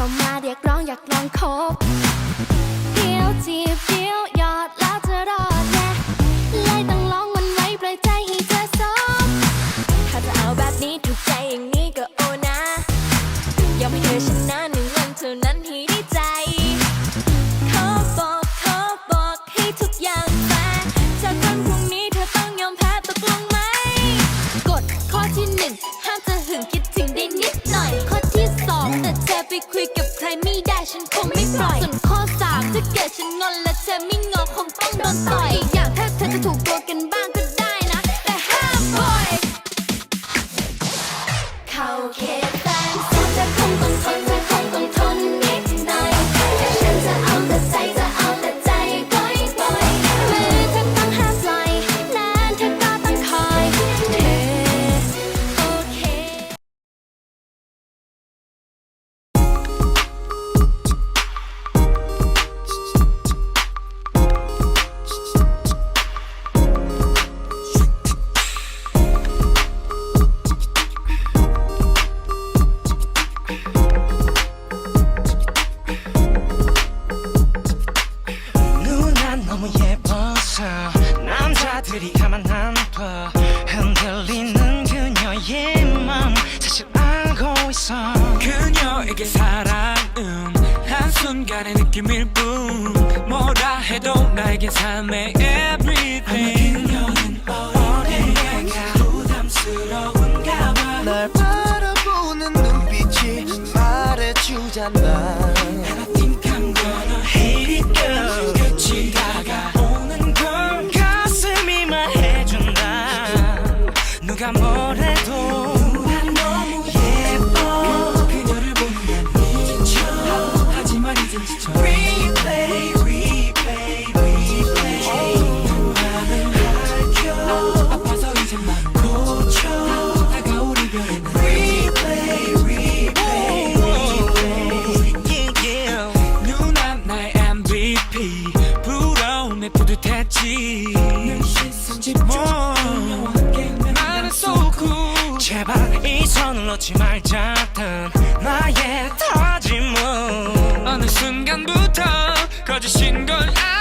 เขามาเรียกร้องอยากลองคบเดียวจีบเดียวยอดแล้วจะรอดแน่เลยต้องลองมันไว้ปล่อยใจให้เธอสอมถ้าจะเอาแบบนี้ถูกใจอย่างนี้ก็ ฉันคงไม่ปล่อยส่วนข้อสามถ้าเกิดฉันงอนและเธอไม่งอคงต้องโดนต่อย 순간의 느낌일 뿐. 뭐라 해도 나에겐 삶의 everything. 그녀는 어린애가 부담스러운가 봐날 바라보는 눈빛이 말해주잖아 놓지 말자던 나의 다짐은 어느 순간부터 거짓인 걸 알아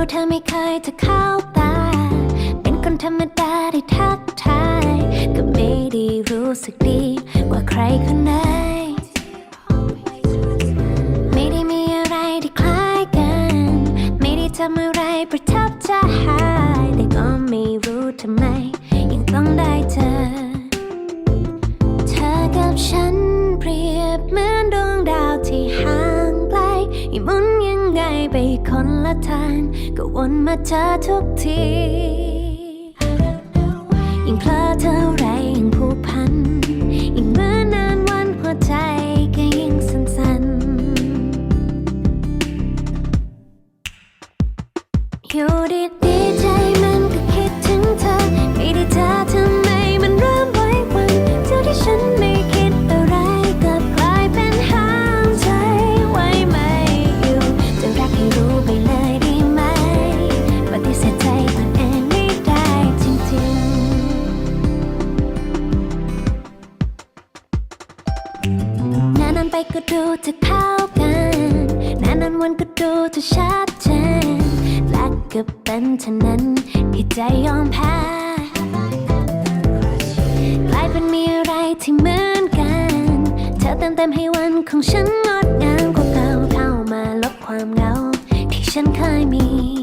รู้เธอไม่เคยจะเข้าตา เป็นคนธรรมดาที่ทักทาย ก็ไม่ได้รู้สึกดีกว่าใครคนไหน ไม่ได้มีอะไรที่คล้ายกัน ไม่ได้ทำอะไรประทับใจแต่ก็ไม่รู้ทำไม ยังต้องได้เธอ เธอกับฉัน ไงไปคนละทาง ก็วนมาเจอทุกที ยิ่งเพลอเท่าไรยิ่งผูกพัน มันมีอะไรที่เหมือนกัน เธอเติมเต็มให้วันของฉันงดงามกว่าเก่าเข้ามาลบความเหงาที่ฉันเคยมี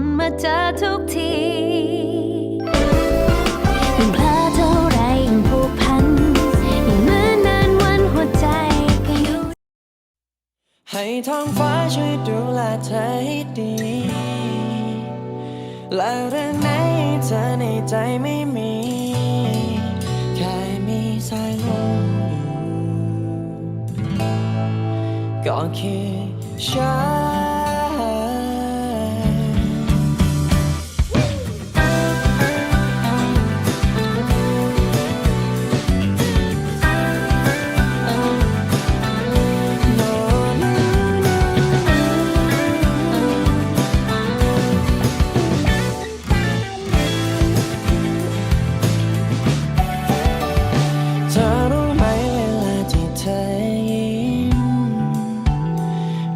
ก็วนมาเจอทุกทียิ่งเพลอเท่าไรยิ่งผูกพันยิ่งเหมือนนานวันหัวใจก็อยู่ ให้ท้องฟ้าช่วยดูแลเธอให้ดี และเรื่องไหนเธอในใจไม่มี แค่มีสายลมอยู่ก็คือฉัน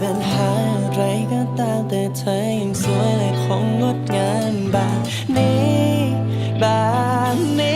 ป็นหาอะไรก็ตามแต่เธอยังสวยและคงงดงามแบบนี้แบบนี้